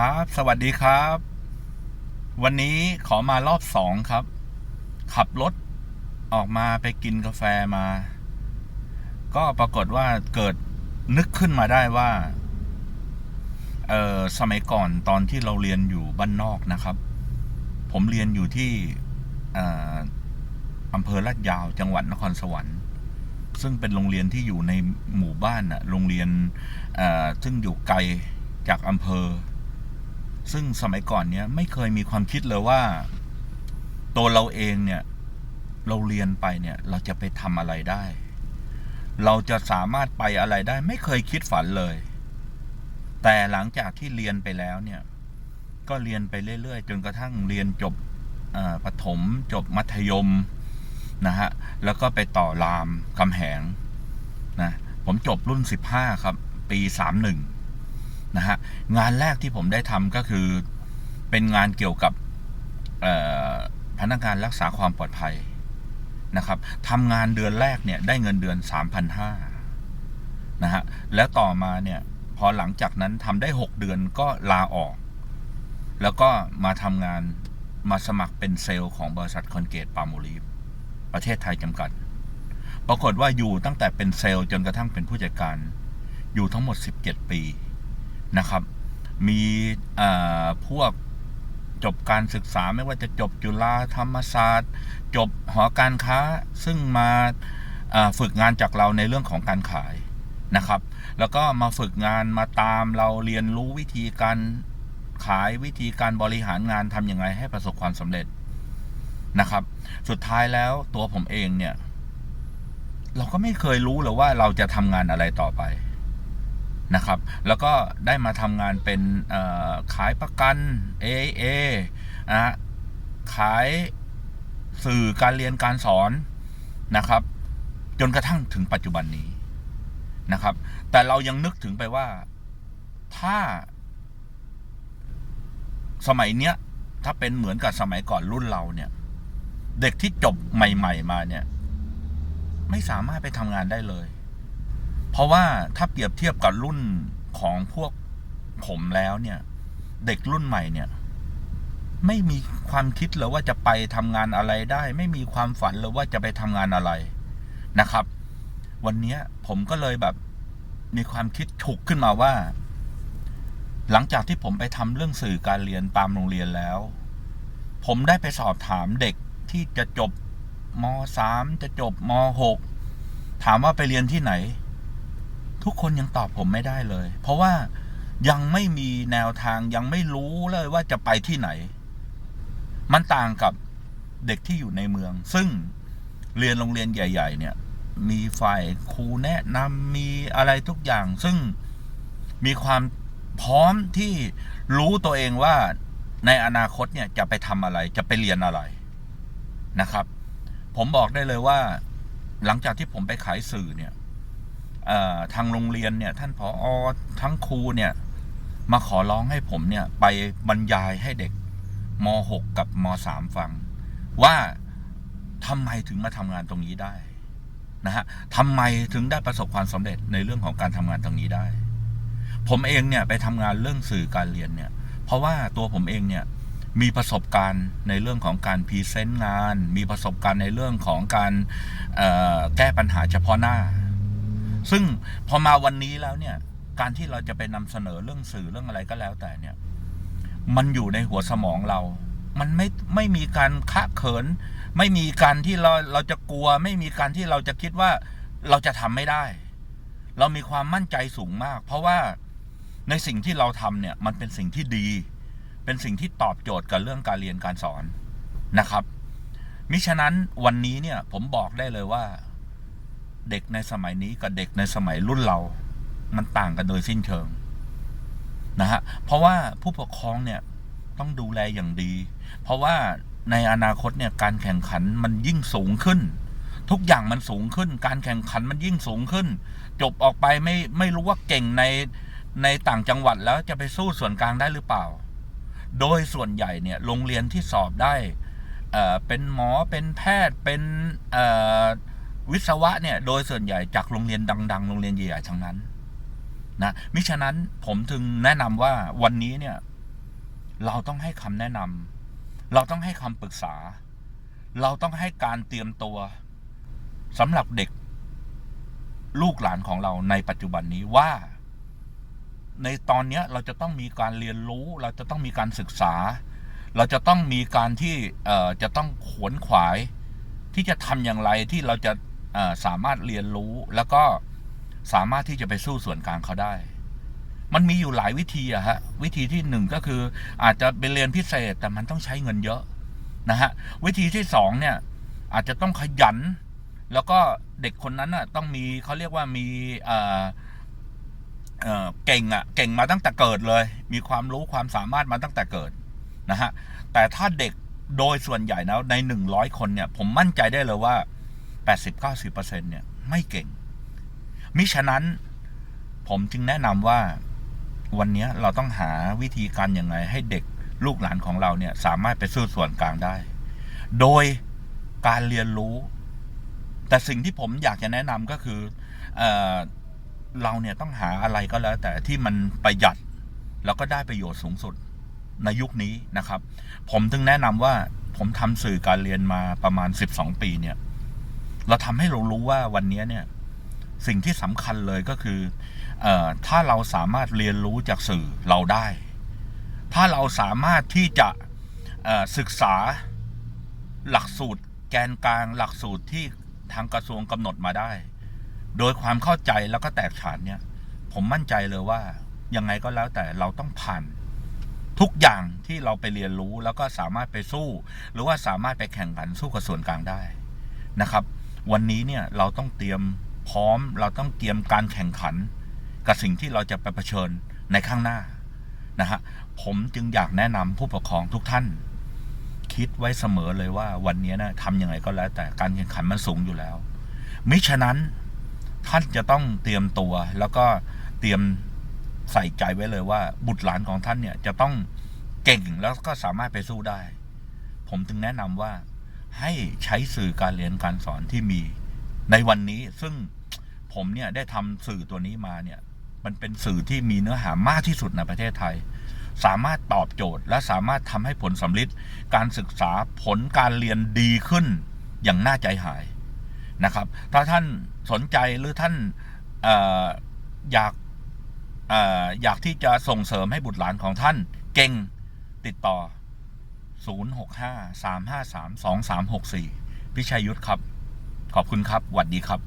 ครับ สวัสดีครับ วันนี้ขอมารอบสองครับ ขับรถออกมาไปกินกาแฟมา ก็ปรากฏว่าเกิดนึกขึ้นมาได้ว่า เออสมัยก่อนตอนที่เราเรียนอยู่บ้านนอกนะครับ ผมเรียนอยู่ที่ออำเภอลาดยาวจังหวัดนครสวรรค์ ซึ่งเป็นโรงเรียนที่อยู่ในหมู่บ้านอะโรงเรียนซึ่งอยู่ไกลจากอำเภอ ซึ่งสมัยก่อนเนี้ยไม่เคยมีความคิดเลยว่า ตัวเราเองเนี่ย เราเรียนไปเนี่ย เราจะไปทำอะไรได้ เราจะสามารถไปอะไรได้ ไม่เคยคิดฝันเลย แต่หลังจากที่เรียนไปแล้วเนี่ย ก็เรียนไปเรื่อยๆ จนกระทั่งเรียนจบประถมจบมัธยมนะฮะ แล้วก็ไปต่อรามคำแหงนะ ผมจบรุ่น 15 ครับ ปี 31 นะฮะงานแรกที่ผมได้ทำก็คือเป็นงานเกี่ยวกับพนักงานรักษาความปลอดภัยนะครับทำงานเดือนแรกเนี่ยได้เงินเดือน 3,500นะฮะแล้วต่อมาเนี่ยพอหลังจากนั้นทำได้ 6 เดือนก็ลาออก แล้วก็มาทำงานมาสมัครเป็นเซลล์ของบริษัทคอนเกตปาโมลีฟประเทศไทยจำกัด ปรากฏว่าอยู่ตั้งแต่เป็นเซลล์จนกระทั่งเป็นผู้จัดการ อยู่ทั้งหมด 17 ปี นะครับ มีพวกจบการศึกษาไม่ว่าจะจบจุฬาธรรมศาสตร์ จบหอการค้าซึ่งมาฝึกงานจากเราในเรื่องของการขายนะครับ แล้วก็มาฝึกงานมาตามเราเรียนรู้วิธีการขายวิธีการบริหารงานทำยังไงให้ประสบความสำเร็จนะครับ สุดท้ายแล้วตัวผมเองเนี่ย เราก็ไม่เคยรู้เลยว่าเราจะทำงานอะไรต่อไป นะครับ แล้วก็ได้มาทำงานเป็นขายประกัน AA นะขายสื่อการเรียนการสอนนะครับ จนกระทั่งถึงปัจจุบันนี้นะครับ แต่เรายังนึกถึงไปว่าถ้า สมัยเนี้ย ถ้าเป็นเหมือนกับสมัยก่อนรุ่นเราเนี่ย เด็กที่จบใหม่ ๆ มาเนี่ย ไม่สามารถไปทำงานได้เลย เพราะว่าถ้าเปรียบเทียบกับรุ่นของพวกผมแล้วเนี่ย เด็กรุ่นใหม่เนี่ย ไม่มีความคิดเลยว่าจะไปทำงานอะไรได้ ไม่มีความฝันเลยว่าจะไปทำงานอะไรนะครับ วันเนี้ยผมก็เลยแบบมีความคิดฉุกขึ้นมาว่า หลังจากที่ผมไปทำเรื่องสื่อการเรียนตามโรงเรียนแล้ว ผมได้ไปสอบถามเด็กที่จะจบมสามจะจบมหกถามว่าไปเรียนที่ไหน ทุกคนยังตอบผมไม่ได้เลย เพราะว่ายังไม่มีแนวทางยังไม่รู้เลยว่าจะไปที่ไหน มันต่างกับเด็กที่อยู่ในเมือง ซึ่งเรียนโรงเรียนใหญ่ ๆ เนี่ย มีฝ่ายครูแนะนำมีอะไรทุกอย่าง ซึ่งมีความพร้อมที่รู้ตัวเองว่าในอนาคตเนี่ยจะไปทำอะไร จะไปเรียนอะไรนะครับ ผมบอกได้เลยว่า หลังจากที่ผมไปขายสื่อเนี่ย ทางโรงเรียนเนี่ยท่านผออทั้งครูเนี่ยมาขอร้องให้ผมเนี่ยไปบรรยายให้เด็กม .6 กับม .3 ฟัง ว่าทำไมถึงมาทำงานตรงนี้ได้นะฮะทำไมถึงได้ประสบความสำเร็จในเรื่องของการทำงานตรงนี้ได้ ผมเองเนี่ยไปทำงานเรื่องสื่อการเรียนเนี่ย เพราะว่าตัวผมเองเนี่ยมีประสบการณ์ในเรื่องของการพรีเซนต์งาน มีประสบการณ์ในเรื่องของการแก้ปัญหาเฉพาะหน้า ซึ่งพอมาวันนี้แล้วเนี่ย การที่เราจะไปนำเสนอเรื่องสื่อเรื่องอะไรก็แล้วแต่เนี่ย มันอยู่ในหัวสมองเรา มันไม่ไม่มีการคะเขิน ไม่มีการที่เราเราจะกลัว ไม่มีการที่เราจะคิดว่าเราจะทำไม่ได้ เรามีความมั่นใจสูงมาก เพราะว่าในสิ่งที่เราทำเนี่ย มันเป็นสิ่งที่ดี เป็นสิ่งที่ตอบโจทย์กับเรื่องการเรียนการสอนนะครับ มิฉะนั้นวันนี้เนี่ยผมบอกได้เลยว่า เด็กในสมัยนี้กับเด็กในสมัยรุ่นเรา มันต่างกันโดยสิ้นเชิงนะฮะเพราะว่าผู้ปกครองเนี่ยต้องดูแลอย่างดี เพราะว่าในอนาคตเนี่ยการแข่งขันมันยิ่งสูงขึ้น ทุกอย่างมันสูงขึ้น การแข่งขันมันยิ่งสูงขึ้น จบออกไปไม่ไม่รู้ว่าเก่งในในต่างจังหวัดแล้วจะไปสู้ส่วนกลางได้หรือเปล่า โดยส่วนใหญ่เนี่ยโรงเรียนที่สอบได้เป็นหมอเป็นแพทย์เป็นเอ่อ วิศวะเนี่ยโดยส่วนใหญ่จากโรงเรียนดัง ๆ โรงเรียนใหญ่ๆทั้งนั้นนะมิฉะนั้นผมถึงแนะนำว่าวันนี้เนี่ย เราต้องให้คำแนะนำเราต้องให้คำปรึกษา เราต้องให้การเตรียมตัวสำหรับเด็ก ลูกหลานของเราในปัจจุบันนี้ว่า ในตอนเนี้ยเราจะต้องมีการเรียนรู้ เราจะต้องมีการศึกษา เราจะต้องมีการที่จะต้องขวนขวาย ที่จะทำอย่างไรที่เราจะ สามารถเรียนรู้แล้วก็สามารถที่จะไปสู้ส่วนกลางเขาได้ มันมีอยู่หลายวิธีอะฮะ วิธีที่หนึ่งก็คืออาจจะไปเรียนพิเศษแต่มันต้องใช้เงินเยอะนะฮะ วิธีที่สองเนี่ย อาจจะต้องขยัน แล้วก็เด็กคนนั้นน่ะต้องมีเขาเรียกว่ามีเเก่งอะเก่งมาตั้งแต่เกิดเลย มีความรู้ความสามารถมาตั้งแต่เกิดนะฮะ แต่ถ้าเด็กโดยส่วนใหญ่แล้วในหนึ่งร้อยคนเนี่ย ผมมั่นใจได้เลยว่า แปดสิบเก้าสิบเปอร์เซ็นเนี่ยไม่เก่ง มิฉะนั้นผมจึงแนะนำว่าวันนี้เราต้องหาวิธีการยังไง ให้เด็กลูกหลานของเราเนี่ยสามารถไปสู้ส่วนกลางได้ โดยการเรียนรู้ แต่สิ่งที่ผมอยากจะแนะนำก็คือเออเราเนี่ยต้องหาอะไรก็แล้ว แต่ที่มันประหยัดแล้วก็ได้ประโยชน์สูงสุดในยุคนี้นะครับ ผมถึงแนะนำว่าผมทำสื่อการเรียนมาประมาณ 12 ปีเนี่ย เราทำให้เรารู้ว่าวันนี้เนี่ย สิ่งที่สำคัญเลยก็คือเออถ้าเราสามารถเรียนรู้จากสื่อเราได้ ถ้าเราสามารถที่จะศึกษาหลักสูตรแกนกลางหลักสูตรที่ทางกระทรวงกำหนดมาได้ โดยความเข้าใจแล้วก็แตกฉานเนี่ย ผมมั่นใจเลยว่ายังไงก็แล้วแต่เราต้องผ่านทุกอย่างที่เราไปเรียนรู้แล้วก็สามารถไปสู้ หรือว่าสามารถไปแข่งขันสู้กับส่วนกลางได้นะครับ วันนี้เนี่ยเราต้องเตรียมพร้อม เราต้องเตรียมการแข่งขัน กับสิ่งที่เราจะไปเผชิญในข้างหน้านะฮะผมจึงอยากแนะนำผู้ปกครองทุกท่าน คิดไว้เสมอเลยว่าวันนี้นะทำยังไงก็แล้ว แต่การแข่งขันมันสูงอยู่แล้ว มิฉะนั้นท่านจะต้องเตรียมตัว แล้วก็เตรียมใส่ใจไว้เลยว่า บุตรหลานของท่านเนี่ยจะต้องเก่งแล้วก็สามารถไปสู้ได้ ผมจึงแนะนำว่า ให้ใช้สื่อการเรียนการสอนที่มีในวันนี้ซึ่งผมเนี่ยได้ทำสื่อตัวนี้มาเนี่ย มันเป็นสื่อที่มีเนื้อหามากที่สุดในประเทศไทย สามารถตอบโจทย์ และสามารถทำให้ผลสำลิดการศึกษาผลการเรียนดีขึ้นอย่างน่าใจหายนะครับ ถ้าท่านสนใจหรือท่านอออยากอออยากที่จะส่งเสริมให้บุตรหลานของท่าน เก่งติดต่อ 065 353 2364 พิชัยยุทธครับ ขอบคุณครับหวัดดีครับ